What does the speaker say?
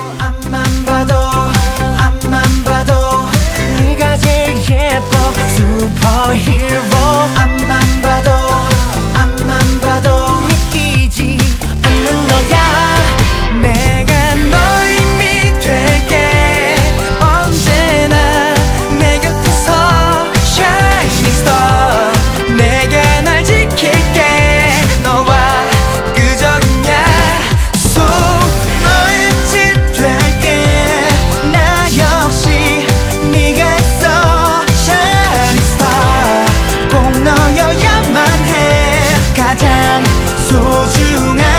I'm 가장 소중한